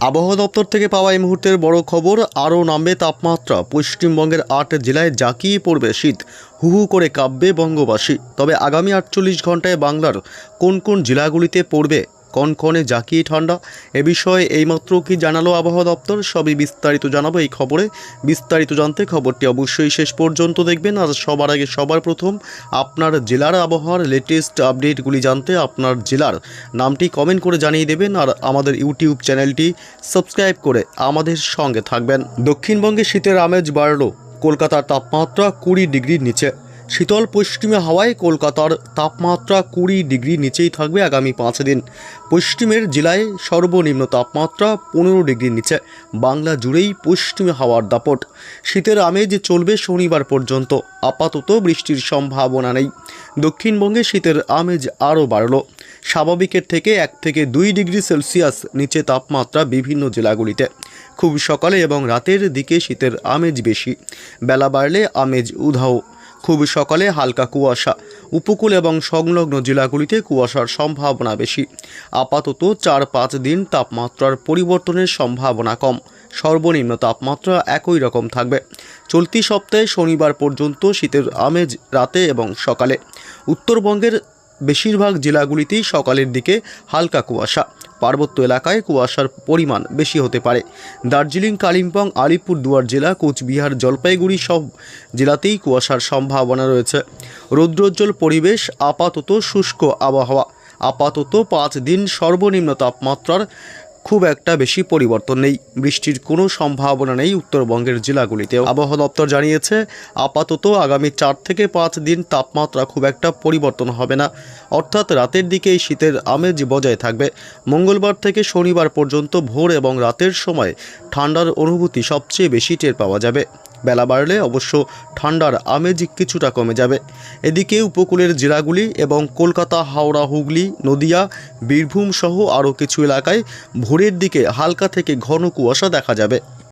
আবহাওয়া দপ্তর থেকে পাওয়া এই মুহূর্তের বড় খবর, আরও নামবে তাপমাত্রা। পশ্চিমবঙ্গের আট জেলায় জাঁকিয়ে পড়বে শীত, হু হু করে কাব্যে বঙ্গবাসী। তবে আগামী আটচল্লিশ ঘন্টায় বাংলার কোন কোন জেলাগুলিতে পড়বে কনকনে জাঁকিয়ে ঠান্ডা। এ বিষয়ে এইমাত্র কি জানালো আবহাওয়া দপ্তর, সবই বিস্তারিত জানাব এই খবরে। বিস্তারিত জানতে খবরটি অবশ্যই শেষ পর্যন্ত দেখবেন। আর সবার আগে সবার প্রথম, আপনার জেলার আবহাওয়ার লেটেস্ট আপডেটগুলি জানতে আপনার জেলার নামটি কমেন্ট করে জানিয়ে দেবেন। আর আমাদের ইউটিউব চ্যানেলটি সাবস্ক্রাইব করে আমাদের সঙ্গে থাকবেন। দক্ষিণবঙ্গে শীতের আমেজ বাড়ল। কলকাতার তাপমাত্রা কুড়ি ডিগ্রির নিচে। শীতল পশ্চিমে হাওয়ায় কলকাতার তাপমাত্রা কুড়ি ডিগ্রি নিচেই থাকবে আগামী পাঁচ দিন। পশ্চিমের জেলায় সর্বনিম্ন তাপমাত্রা পনেরো ডিগ্রির নিচে। বাংলা জুড়েই পশ্চিমে হাওয়ার দাপট। শীতের আমেজ চলবে শনিবার পর্যন্ত। আপাতত বৃষ্টির সম্ভাবনা নেই। দক্ষিণবঙ্গে শীতের আমেজ আরও বাড়ল। স্বাভাবিকের থেকে এক থেকে দুই ডিগ্রি সেলসিয়াস নিচে তাপমাত্রা বিভিন্ন জেলাগুলিতে। খুব সকালে এবং রাতের দিকে শীতের আমেজ বেশি। বেলা বাড়লে আমেজ উধাও। খুব সকালে হালকা কুয়াশা। উপকূল এবং সংলগ্ন জেলাগুলিতে কুয়াশার সম্ভাবনা বেশি। আপাতত চার পাঁচ দিন তাপমাত্রার পরিবর্তনের সম্ভাবনা কম। সর্বনিম্ন তাপমাত্রা একই রকম থাকবে। চলতি সপ্তাহে শনিবার পর্যন্ত শীতের আমেজ রাতে এবং সকালে। উত্তরবঙ্গের বেশিরভাগ জেলাগুলিতেই সকালের দিকে হালকা কুয়াশা। পার্বত্য এলাকায় কুয়াশার পরিমাণ বেশি হতে পারে। দার্জিলিং, কালিম্পং, আলিপুর দুয়ার জেলা, কোচবিহার, জলপাইগুড়ি সব জেলাতেই কুয়াশার সম্ভাবনা রয়েছে। রৌদ্রোজ্জ্বল পরিবেশ, আপাতত শুষ্ক আবহাওয়া। আপাতত পাঁচ দিন সর্বনিম্ন তাপমাত্রার খুব একটা বেশি পরিবর্তন নেই। বৃষ্টির কোনো সম্ভাবনা নেই উত্তরবঙ্গের জেলাগুলিতেও। আবহাওয়া দপ্তর জানিয়েছে, আপাতত আগামী চার থেকে পাঁচ দিন তাপমাত্রা খুব একটা পরিবর্তন হবে না। অর্থাৎ রাতের দিকে এই শীতের আমেজ বজায় থাকবে। মঙ্গলবার থেকে শনিবার পর্যন্ত ভোর এবং রাতের সময় ঠান্ডার অনুভূতি সবচেয়ে বেশি টের পাওয়া যাবে। বেলা বাড়লে অবশ্য ঠান্ডার আমেজ কিছুটা কমে যাবে। এদিকে উপকূলের জেলাগুলি এবং কলকাতা, হাওড়া, হুগলি, নদিয়া বীরভূম সহ আরও কিছু এলাকায় ভোরের দিকে হালকা থেকে ঘন কুয়াশা দেখা যাবে।